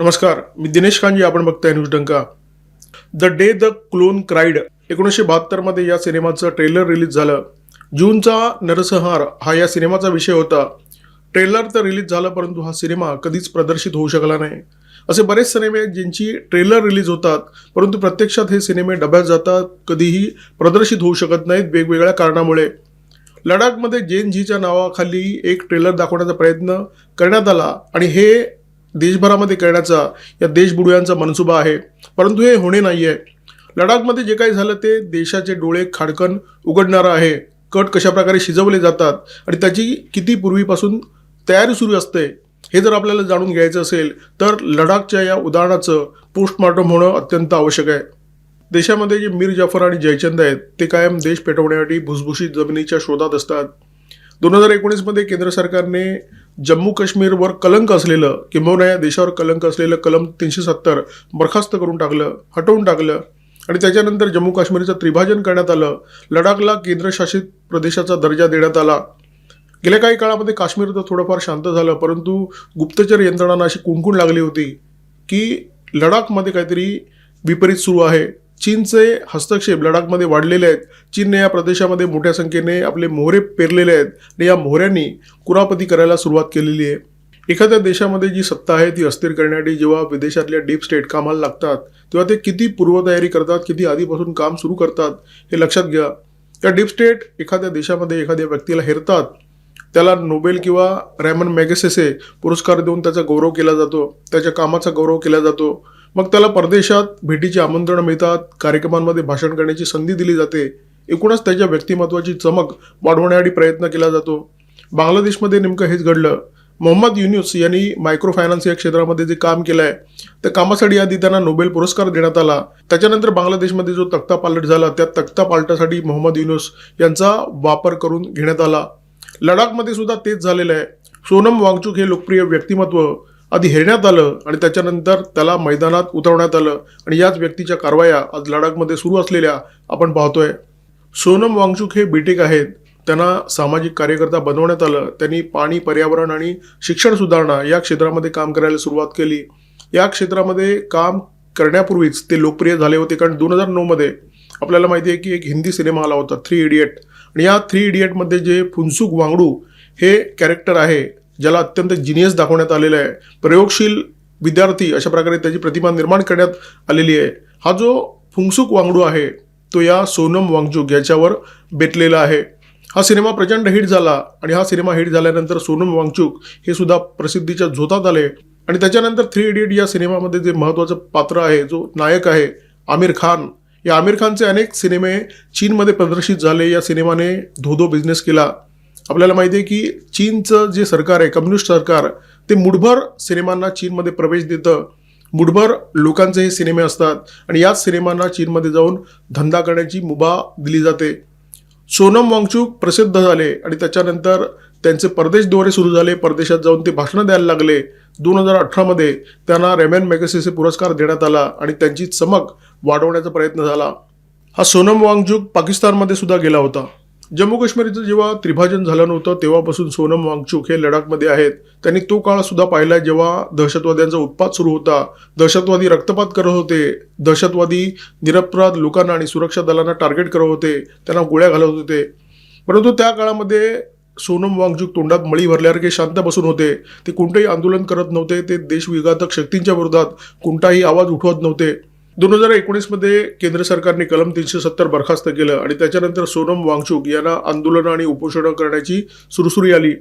नमस्कार मी दिनेश कांजी आपण बघताय news Danka. The day the clown cried एकोणीसशे बहात्तरमध्ये या सिनेमाचं ट्रेलर रिलीज झालं. जूनचा नरसंहार हा या सिनेमाचा विषय होता. ट्रेलर तर रिलीज झालं परंतु हा सिनेमा कधीच प्रदर्शित होऊ शकला नाही. असे बरेच सिनेमे आहेत ज्यांची ट्रेलर रिलीज होतात परंतु प्रत्यक्षात हे सिनेमे डब्यात जातात कधीही प्रदर्शित होऊ शकत नाहीत वेगवेगळ्या कारणामुळे. लडाखमध्ये जेन झीच्या नावाखाली एक ट्रेलर दाखवण्याचा प्रयत्न करण्यात आला आणि हे देशभरामध्ये करण्याचा या देशबुडव्यांचा मनसुबा आहे. परंतु हे होणे नाही आहे लडाखमध्ये जे काही झालं ते देशाचे डोळे खाडकन उघडणारं आहे. कट कशाप्रकारे शिजवले जातात आणि त्याची किती पूर्वीपासून तयारी सुरू असते हे जर आपल्याला जाणून घ्यायचं असेल तर लडाखच्या या उदाहरणाचं पोस्टमॉर्टम होणं अत्यंत आवश्यक आहे. देशामध्ये जे मीर जाफर आणि जयचंद आहेत ते कायम देश पेटवण्यासाठी भुसभुशीत जमिनीच्या शोधात असतात. दोन हजार एकोणीसमध्ये केंद्र सरकारने जम्मू काश्मीरवर कलंक असलेलं किंबहुना या देशावर कलंक असलेलं कलम तीनशे सत्तर बरखास्त करून टाकलं हटवून टाकलं आणि त्याच्यानंतर जम्मू काश्मीरचं त्रिभाजन करण्यात आलं. लडाखला केंद्रशासित प्रदेशाचा दर्जा देण्यात आला. गेल्या काही काळामध्ये काश्मीर तर थोडंफार शांत झालं परंतु गुप्तचर यंत्रणांना अशी कुणकुण लागली होती की लडाखमध्ये काहीतरी विपरीत सुरू आहे. चीनचे हस्तक्षेप लडाखमध्ये वाढलेले आहेत. चीनने या प्रदेशामध्ये मोठ्या संख्येने आपले मोहरे पेरलेले आहेत आणि या मोहऱ्यांनी कुरापती करायला सुरुवात केलेली आहे. एखाद्या देशामध्ये जी सत्ता आहे ती अस्थिर करण्यासाठी जेव्हा विदेशातल्या डीप स्टेट कामाला लागतात तेव्हा ते किती पूर्वतयारी करतात किती आधीपासून काम सुरू करतात हे लक्षात घ्या. या डीप स्टेट एखाद्या देशामध्ये एखाद्या व्यक्तीला हेरतात. त्याला नोबेल किंवा रॅमन मॅगसेसे पुरस्कार देऊन त्याचा गौरव केला जातो त्याच्या कामाचा गौरव केला जातो. मग त्याला परदेशात भेटीची आमंत्रणं मिळतात कार्यक्रमांमध्ये भाषण करण्याची संधी दिली जाते. एकूणच त्याच्या व्यक्तिमत्वाची चमक वाढवण्यासाठी प्रयत्न केला जातो. बांगलादेशमध्ये नेमकं हेच घडलं. मोहम्मद युनुस यांनी मायक्रो फायनान्स या क्षेत्रामध्ये जे काम केलं आहे त्या कामासाठी आधी त्यांना नोबेल पुरस्कार देण्यात आला. त्याच्यानंतर बांगलादेशमध्ये जो तक्ता पालट झाला त्या तक्ता पालटासाठी मोहम्मद युनुस यांचा वापर करून घेण्यात आला. लडाखमध्ये सुद्धा तेच झालेलं आहे. सोनम वांगचुक हे लोकप्रिय व्यक्तिमत्व. आधी हेरण्यात आलं आणि त्याच्यानंतर त्याला मैदानात उतरवण्यात आलं. आणि याच व्यक्तीच्या कारवाया आज लडाखमध्ये सुरू असलेल्या आपण पाहतोय. सोनम वांगचुक हे बीटेक आहेत. त्यांना सामाजिक कार्यकर्ता बनवण्यात आलं. त्यांनी पाणी पर्यावरण आणि शिक्षण सुधारणा या क्षेत्रामध्ये काम करायला सुरुवात केली. या क्षेत्रामध्ये काम करण्यापूर्वीच ते लोकप्रिय झाले होते कारण दोन हजार नऊमध्ये आपल्याला माहिती आहे की एक हिंदी सिनेमा आला होता थ्री इडियट आणि या थ्री इडियटमध्ये जे फुनसुक वांगडू हे कॅरेक्टर आहे ज्याला अत्यंत जिनियस दाखवण्यात आलेलं आहे. प्रयोगशील विद्यार्थी अशा प्रकारे त्याची प्रतिमा निर्माण करण्यात आलेली आहे. हा जो फुंगसुक वांगडू आहे तो या सोनम वांगचूक याच्यावर बेतलेला आहे. हा सिनेमा प्रचंड हिट झाला आणि हा सिनेमा हिट झाल्यानंतर सोनम वांगचूक हे सुद्धा प्रसिद्धीच्या झोतात आले. आणि त्याच्यानंतर थ्री इडियट या सिनेमामध्ये जे महत्त्वाचं पात्र आहे जो नायक आहे आमिर खान. या आमिर खानचे अनेक सिनेमे चीनमध्ये प्रदर्शित झाले. या सिनेमाने धोधो बिझनेस केला. आपल्याला माहिती आहे की चीनचं जे सरकार आहे कम्युनिस्ट सरकार ते मुठभर सिनेमांना चीनमध्ये प्रवेश देतं. मुठभर लोकांचे हे सिनेमे असतात आणि याच सिनेमांना चीनमध्ये जाऊन धंदा करण्याची मुभा दिली जाते. सोनम वांगचूक प्रसिद्ध झाले आणि त्याच्यानंतर त्यांचे परदेश दौरे सुरू झाले. परदेशात जाऊन ते भाषणं द्यायला लागले. दोन हजार अठरामध्ये त्यांना रेमॅन मॅगसेसे पुरस्कार देण्यात आला आणि त्यांची चमक वाढवण्याचा प्रयत्न झाला. हा सोनम वांगचूक पाकिस्तानमध्ये सुद्धा गेला होता. जम्मू काश्मीरचं जेव्हा त्रिभाजन झालं नव्हतं तेव्हापासून सोनम वांगचूक हे लडाखमध्ये आहेत. त्यांनी तो काळ सुद्धा पाहिला जेव्हा दहशतवाद्यांचा उत्पात सुरू होता. दहशतवादी रक्तपात करत होते. दहशतवादी निरपराध लोकांना आणि सुरक्षा दलांना टार्गेट करत होते. त्यांना गोळ्या घालत होते. परंतु त्या काळामध्ये सोनम वांगचूक तोंडात मळी भरल्यासारखे शांत बसून होते. ते कोणतेही आंदोलन करत नव्हते. ते देशविघातक शक्तींच्या विरोधात कोणताही आवाज उठवत नव्हते. दोन हजार एकोणीसमध्ये केंद्र सरकारने कलम तीनशे सत्तर बरखास्त केलं आणि त्याच्यानंतर सोनम वांगचूक यांना आंदोलनं आणि उपोषणं करण्याची सुरसुरी आली.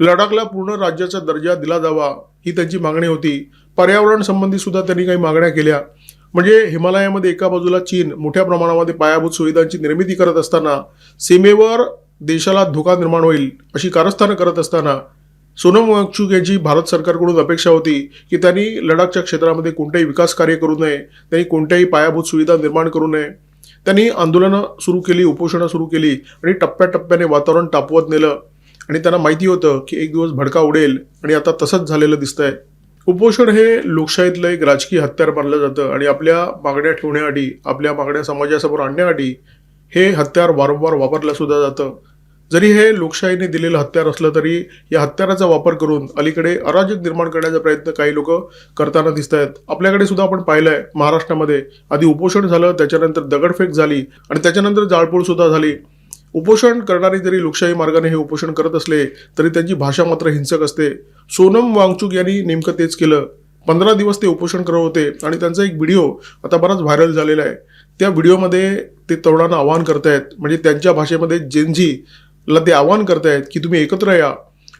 लडाखला पूर्ण राज्याचा दर्जा दिला जावा ही त्यांची मागणी होती. पर्यावरण संबंधी सुद्धा त्यांनी काही मागण्या केल्या. म्हणजे हिमालयामध्ये एका बाजूला चीन मोठ्या प्रमाणामध्ये पायाभूत सुविधांची निर्मिती करत असताना सीमेवर देशाला धोका निर्माण होईल अशी कारस्थानं करत असताना सोनम वांगचूक यांची भारत सरकारकडून अपेक्षा होती की त्यांनी लडाखच्या क्षेत्रामध्ये कोणतेही विकास कार्य करू नये त्यांनी कोणत्याही पायाभूत सुविधा निर्माण करू नये. त्यांनी आंदोलनं सुरू केली उपोषणं सुरू केली आणि टप्प्याटप्प्याने वातावरण तापवत नेलं. आणि त्यांना माहिती होतं की एक दिवस भडका उडेल आणि आता तसंच झालेलं दिसतंय. उपोषण हे लोकशाहीतलं एक राजकीय हत्यार मानलं जातं आणि आपल्या मागण्या ठेवण्यासाठी आपल्या मागण्या समाजासमोर आणण्यासाठी हे हत्यार वारंवार वापरलं सुद्धा जातं. जरी हे लोकशाहीने दिलेलं हत्यार असलं तरी या हत्याराचा वापर करून अलीकडे अराजक निर्माण करण्याचा प्रयत्न काही लोक करताना दिसत आहेत आपल्याकडे सुद्धा आपण पाहिलंय महाराष्ट्रामध्ये आधी उपोषण झालं त्याच्यानंतर दगडफेक झाली आणि त्याच्यानंतर जाळपोळ सुद्धा झाली. उपोषण करणारी जरी लोकशाही मार्गाने हे उपोषण करत असले तरी त्यांची भाषा मात्र हिंसक असते. सोनम वांगचुक यांनी नेमकं तेच केलं. पंधरा दिवस ते उपोषण करत होते आणि त्यांचा एक व्हिडिओ आता बराच व्हायरल झालेला आहे. त्या व्हिडिओमध्ये ते तरुणांना आवाहन करतायत म्हणजे त्यांच्या भाषेमध्ये जेनझी ला ते आवाहन करतायत की तुम्ही एकत्र या.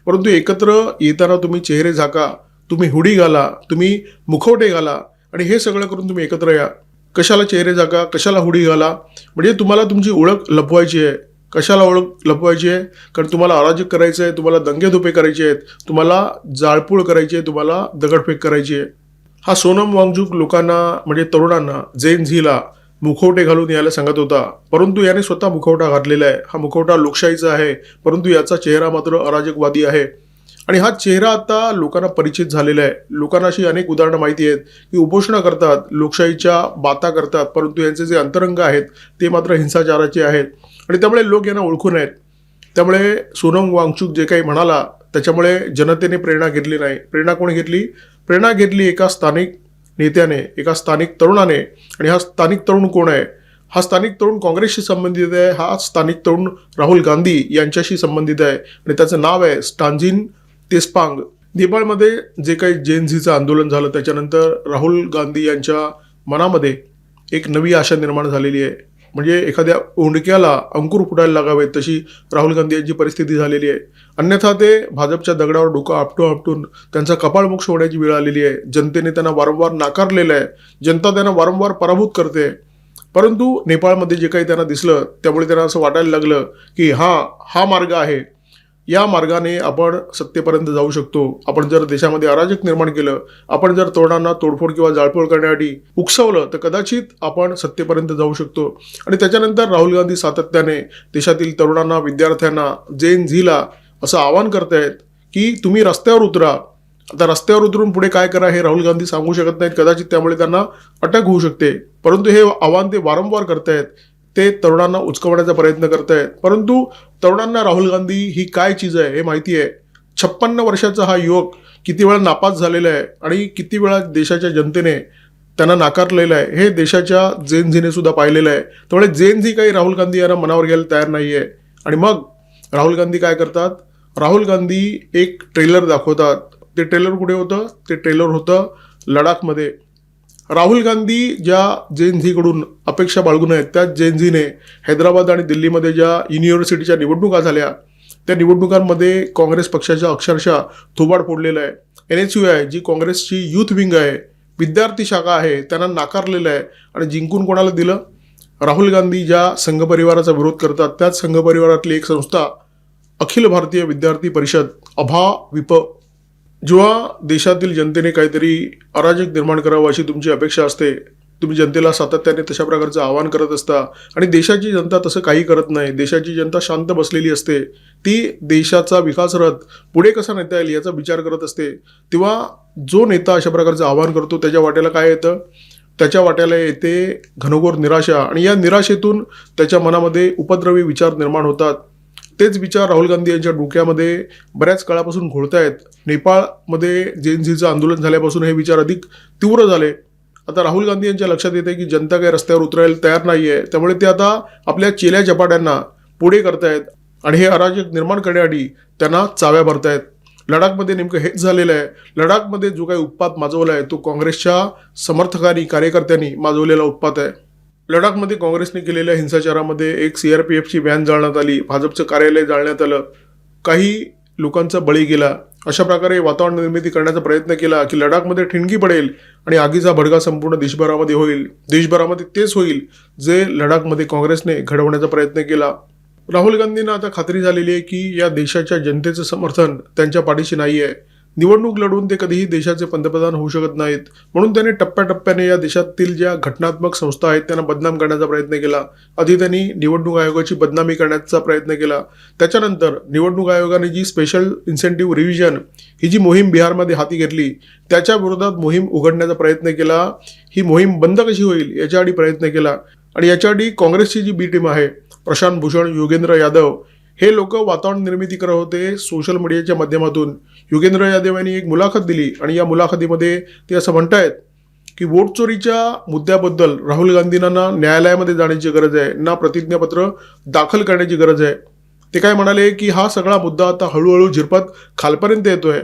परंतु एकत्र येताना तुम्ही चेहरे झाका तुम्ही हुडी घाला तुम्ही मुखवटे घाला आणि हे सगळं करून तुम्ही एकत्र या. कशाला चेहरे झाका कशाला हुडी घाला? म्हणजे तुम्हाला तुमची ओळख लपवायची आहे. कशाला ओळख लपवायची आहे? कारण तुम्हाला अराजक करायचं आहे तुम्हाला दंगेधुपे करायचे आहेत तुम्हाला जाळपूळ करायची आहे तुम्हाला दगडफेक करायची आहे. हा सोनम वांगजूक लोकांना म्हणजे तरुणांना जैन झीला मुखवटे घालून यायला सांगत होता. परंतु याने स्वतः मुखवटा घातलेला आहे. हा मुखवटा लोकशाहीचा आहे. परंतु याचा चेहरा मात्र अराजकवादी आहे. आणि हा चेहरा आता लोकांना परिचित झालेला आहे. लोकांना अशी अनेक उदाहरणं माहिती आहेत की उपोषणं करतात लोकशाहीच्या बाता करतात परंतु यांचे जे अंतरंग आहेत ते मात्र हिंसाचाराचे आहेत. आणि त्यामुळे लोक यांना ओळखून आहेत. त्यामुळे सोनम वांगचूक जे काही म्हणाला त्याच्यामुळे जनतेने प्रेरणा घेतली नाही. प्रेरणा कोणी घेतली? प्रेरणा घेतली एका स्थानिक नेत्याने एका स्थानिक तरुणाने. आणि हा स्थानिक तरुण कोण आहे? हा स्थानिक तरुण काँग्रेसशी संबंधित आहे. हा स्थानिक तरुण राहुल गांधी यांच्याशी संबंधित आहे. आणि त्याचं नाव आहे स्टांजिन तेस्पांग नेपाळमध्ये जे काही जेनझीचं आंदोलन झालं त्याच्यानंतर राहुल गांधी यांच्या मनामध्ये एक नवी आशा निर्माण झालेली आहे. म्हणजे एखाद्या ओंडक्याला अंकुर फुटायला लागावेत तशी राहुल गांधी यांची परिस्थिती झालेली आहे. अन्यथा ते भाजपच्या दगडावर डोकं आपटून आपटून त्यांचा कपाळमुख होण्याची वेळ आलेली आहे. जनतेने त्यांना वारंवार नाकारलेलं आहे. जनता त्यांना वारंवार पराभूत करते. परंतु नेपाळमध्ये जे काही त्यांना दिसलं त्यामुळे त्यांना असं वाटायला लागलं की हा हा मार्ग आहे. या मार्गाने आपण सत्तेपर्यंत जाऊ शकतो. आपण जर देशामध्ये अराजक निर्माण केलं आपण जर तरुणांना तोडफोड किंवा जाळपोळ करण्यासाठी उकसवलं तर कदाचित आपण सत्तेपर्यंत जाऊ शकतो. आणि त्याच्यानंतर राहुल गांधी सातत्याने देशातील तरुणांना विद्यार्थ्यांना जेन झीला असं आवाहन करतायत की तुम्ही रस्त्यावर उतरा. आता रस्त्यावर उतरून पुढे काय करा हे राहुल गांधी सांगू शकत नाहीत. कदाचित त्यामुळे त्यांना अटक होऊ शकते. परंतु हे आव्हान ते वारंवार करतायत. ते तरुणांना उचकवण्याचा प्रयत्न करत आहेत परंतु तरुणांना राहुल गांधी ही काय चीज आहे हे माहिती आहे. छप्पन्न वर्षाचा हा युवक किती वेळा नापास झालेला आहे आणि किती वेळा देशाच्या जनतेने त्यांना नाकारलेलं आहे हे देशाच्या जेन झीने सुद्धा पाहिलेलं आहे. त्यामुळे जेन झी काही राहुल गांधी यांना मनावर घ्यायला तयार नाही आहे आणि मग राहुल गांधी काय करतात? राहुल गांधी एक ट्रेलर दाखवतात. ते ट्रेलर कुठे होतं? ते ट्रेलर होतं लडाखमध्ये. राहुल गांधी ज्या जेनझीकडून अपेक्षा बाळगून आहेत त्याच जेनझीने हैदराबाद आणि दिल्लीमध्ये ज्या युनिव्हर्सिटीच्या निवडणुका झाल्या त्या निवडणुकांमध्ये काँग्रेस पक्षाच्या अक्षरशः थोबाड फोडलेलं आहे. एन एच यू आहे जी काँग्रेसची युथ विंग आहे विद्यार्थी शाखा आहे त्यांना नाकारलेलं आहे आणि जिंकून कोणाला दिलं? राहुल गांधी ज्या संघ परिवाराचा विरोध करतात त्याच संघ परिवारातली एक संस्था अखिल भारतीय विद्यार्थी परिषद अभा विप जेव्हा देशातील जनतेने काहीतरी अराजक निर्माण करावं अशी तुमची अपेक्षा असते तुम्ही जनतेला सातत्याने तशा प्रकारचं आवाहन करत असता आणि देशाची जनता तसं काही करत नाही देशाची जनता शांत बसलेली असते ती देशाचा विकास रथ पुढे कसा नेता येईल याचा विचार करत असते तेव्हा जो नेता अशा प्रकारचं आवाहन करतो त्याच्या वाट्याला काय येतं? त्याच्या वाट्याला येते घनघोर निराशा आणि या निराशेतून त्याच्या मनामध्ये उपद्रवी विचार निर्माण होतात. तेच विचार राहुल गांधी यांच्या डोक्यामध्ये बऱ्याच काळापासून घोळतायत. नेपाळमध्ये जेनझीचं आंदोलन झाल्यापासून हे विचार अधिक तीव्र झाले. आता राहुल गांधी यांच्या लक्षात येते की जनता काही रस्त्यावर उतरायला तयार नाही आहे त्यामुळे ते आता आपल्या चेल्या चपाट्यांना पुढे करतायत आणि हे अराजक निर्माण करण्यासाठी त्यांना चाव्या भरतायत. लडाखमध्ये नेमकं हेच झालेलं आहे. लडाखमध्ये जो काही उत्पात माजवला आहे तो काँग्रेसच्या समर्थकांनी कार्यकर्त्यांनी माजवलेला उत्पात आहे. लडाखमध्ये काँग्रेसने केलेल्या हिंसाचारामध्ये एक सी आर पी एफची व्हॅन जाळण्यात आली भाजपचं कार्यालय जाळण्यात आलं काही लोकांचा बळी गेला. अशा प्रकारे वातावरण निर्मिती करण्याचा प्रयत्न केला की लडाखमध्ये ठिणगी पडेल आणि आगीचा भडगा संपूर्ण देशभरामध्ये होईल. देशभरामध्ये तेच होईल जे लडाखमध्ये काँग्रेसने घडवण्याचा प्रयत्न केला. राहुल गांधींना आता खात्री झालेली आहे की या देशाच्या जनतेचं समर्थन त्यांच्या पाठीशी नाही आहे निवडणूक लढवून ते कधीही देशाचे पंतप्रधान होऊ शकत नाहीत. म्हणून त्यांनी टप्प्याटप्प्याने या देशातील ज्या घटनात्मक संस्था आहेत त्यांना बदनाम करण्याचा प्रयत्न केला. आधी त्यांनी निवडणूक आयोगाची बदनामी करण्याचा प्रयत्न केला. त्याच्यानंतर निवडणूक आयोगाने जी स्पेशल इन्सेंटिव्ह रिव्हिजन ही जी मोहीम बिहारमध्ये हाती घेतली त्याच्या विरोधात मोहीम उघडण्याचा प्रयत्न केला. ही मोहीम बंद कशी होईल याच्याआधी प्रयत्न केला. आणि याच्याआधी काँग्रेसची जी बी टीम आहे प्रशांत भूषण योगेंद्र यादव हे लोक वातावरण निर्मिती करत होते सोशल मीडियाच्या माध्यमातून. योगेंद्र यादव यांनी एक मुलाखत दिली आणि या मुलाखतीमध्ये ते असं म्हणतायत की वोट चोरीच्या मुद्द्याबद्दल राहुल गांधींना न्यायालयामध्ये जाण्याची गरज आहे ना प्रतिज्ञापत्र दाखल करण्याची गरज आहे. ते काय म्हणाले की हा सगळा मुद्दा आता हळूहळू झिरपत खालपर्यंत येतोय.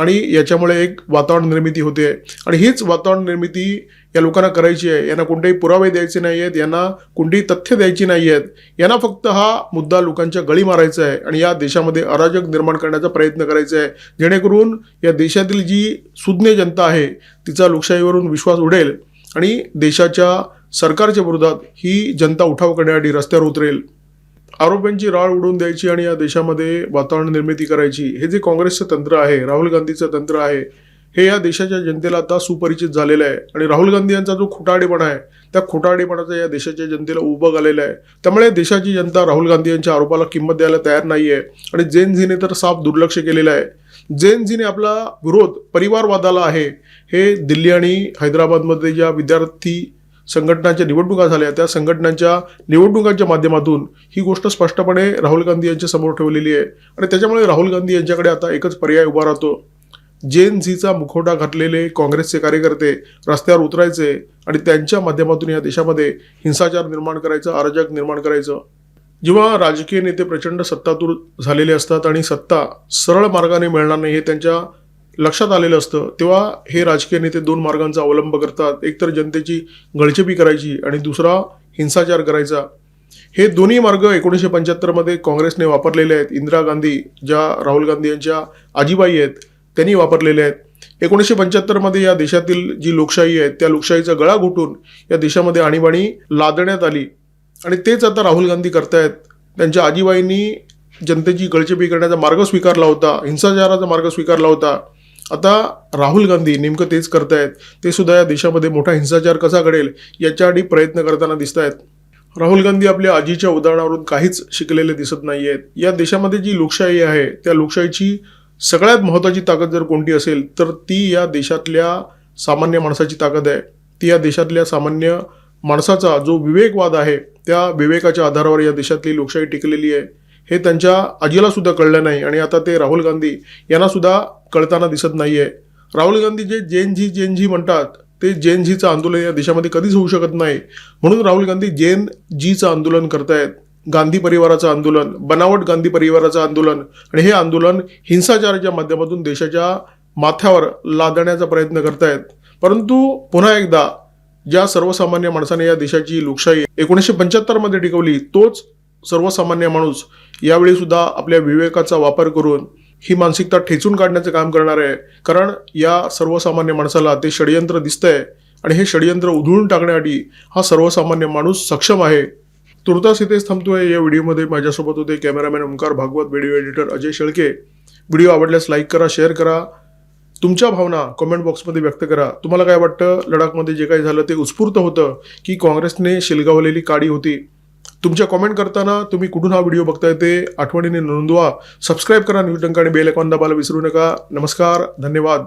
आणि याच्यामुळे एक वातावरण निर्मिती होते. आणि हीच वातावरण निर्मिती या लोकांना करायची आहे. यांना कोणतेही पुरावे द्यायचे नाही आहेत यांना कोणतीही तथ्य द्यायची नाही आहेत यांना फक्त हा मुद्दा लोकांच्या गळी मारायचा आहे. आणि या देशामध्ये अराजक निर्माण करण्याचा प्रयत्न करायचा आहे. जेणेकरून या देशातील जी सुज्ञ जनता आहे तिचा लोकशाहीवरून विश्वास उडेल आणि देशाच्या सरकारच्या विरोधात ही जनता उठाव करण्यासाठी रस्त्यावर उतरेल. आरोपांची राळ उडवून द्यायची आणि या देशामध्ये वातावरण निर्मिती करायची हे जे काँग्रेसचं तंत्र आहे राहुल गांधीचं तंत्र आहे हे या देशाच्या जनतेला आता सुपरिचित झालेलं आहे. आणि राहुल गांधी यांचा जो खोटारडेपणा आहे त्या खोटारडेपणाचा या देशाच्या जनतेला उभं आलेलं आहे. त्यामुळे देशाची जनता राहुल गांधी यांच्या आरोपाला किंमत द्यायला तयार नाही आहे. आणि जेन झीने तर साफ दुर्लक्ष केलेलं आहे. जेन झीने आपला विरोध परिवारवादाला आहे हे दिल्ली आणि हैदराबादमध्ये ज्या विद्यार्थी संघटनांच्या निवडणुका झाल्या त्या संघटनांच्या निवडणुकांच्या माध्यमातून ही गोष्ट स्पष्टपणे राहुल गांधी यांच्या समोर ठेवलेली आहे. आणि त्याच्यामुळे राहुल गांधी यांच्याकडे आता एकच पर्याय उभा राहतो. जेन झीचा मुखवटा घातलेले काँग्रेसचे कार्यकर्ते रस्त्यावर उतरायचे आणि त्यांच्या माध्यमातून या देशामध्ये हिंसाचार निर्माण करायचं अराजक निर्माण करायचं. जेव्हा राजकीय नेते प्रचंड सत्तातूर झालेले असतात आणि सत्ता सरळ मार्गाने मिळणार नाही हे त्यांच्या लक्षात आलेलं असतं. तेव्हा हे राजकीय नेते दोन मार्गांचा अवलंब करतात. एकतर जनतेची गळचेपी करायची आणि दुसरा हिंसाचार करायचा. हे दोन्ही मार्ग एकोणीसशे पंच्याहत्तरमध्ये काँग्रेसने वापरलेले आहेत. इंदिरा गांधी ज्या राहुल गांधी यांच्या आजीबाई आहेत त्यांनी वापरलेले आहेत. एकोणीसशे पंच्याहत्तरमध्ये या देशातील जी लोकशाही आहे त्या लोकशाहीचा गळा घुटून या देशामध्ये आणीबाणी लादण्यात आली. आणि तेच आता राहुल गांधी करतायत. त्यांच्या आजीबाईंनी जनतेची गळचेपी करण्याचा मार्ग स्वीकारला होता. हिंसाचाराचा मार्ग स्वीकारला होता. आता राहुल गांधी नेमकं तेच करतायत. ते सुद्धा या देशामध्ये मोठा हिंसाचार कसा घडेल याच्यासाठी प्रयत्न करताना दिसत आहेत राहुल गांधी आपल्या आजीच्या उदाहरणावरून काहीच शिकलेले दिसत नाही आहेत या देशामध्ये जी लोकशाही आहे त्या लोकशाहीची सगळ्यात महत्त्वाची ताकद जर कोणती असेल तर ती या देशातल्या सामान्य माणसाची ताकद आहे. ती या देशातल्या सामान्य माणसाचा जो विवेकवाद आहे त्या विवेकाच्या आधारावर या देशातली लोकशाही टिकलेली आहे. हे त्यांच्या आजीला सुद्धा कळलं नाही. आणि आता ते राहुल गांधी यांना सुद्धा कळताना दिसत नाही आहे राहुल गांधी जे जेन झी जेन झी म्हणतात ते जेन झीचं आंदोलन या देशामध्ये कधीच होऊ शकत नाही. म्हणून राहुल गांधी जेन जीचं आंदोलन करतायत. गांधी परिवाराचं आंदोलन बनावट गांधी परिवाराचं आंदोलन आणि हे आंदोलन हिंसाचाराच्या माध्यमातून देशाच्या माथ्यावर लादण्याचा प्रयत्न करतायत. परंतु पुन्हा एकदा ज्या सर्वसामान्य माणसाने या देशाची लोकशाही एकोणीसशे पंच्याहत्तरमध्ये टिकवली तोच सर्वसामान्य माणूस यावेळी सुद्धा आपल्या विवेकाचा वापर करून ही मानसिकता ठेचून काढण्याचं काम करणार आहे. कारण या सर्वसामान्य माणसाला ते षडयंत्र दिसतंय आणि हे षडयंत्र उधळून टाकण्यासाठी हा सर्वसामान्य माणूस सक्षम आहे. तुर्तास इथेच थांबतोय. या व्हिडिओमध्ये माझ्यासोबत होते cameraman Omkar Bhagwat video editor Ajay Shelke. Video आवडल्यास लाईक करा शेअर करा. तुमच्या भावना कमेंट बॉक्समध्ये व्यक्त करा. तुम्हाला काय वाटतं? लडाखमध्ये जे काही झालं ते उत्स्फूर्त होतं की काँग्रेसने शिलगावलेली काडी होती? तुमच्या कॉमेंट करताना तुम्ही कुठून हा व्हिडिओ बघताय ते आठवणीने नोंदवा. सबस्क्राईब करा न्यूज टंका आणि बेल आयकॉन दाबायला विसरू नका. नमस्कार धन्यवाद.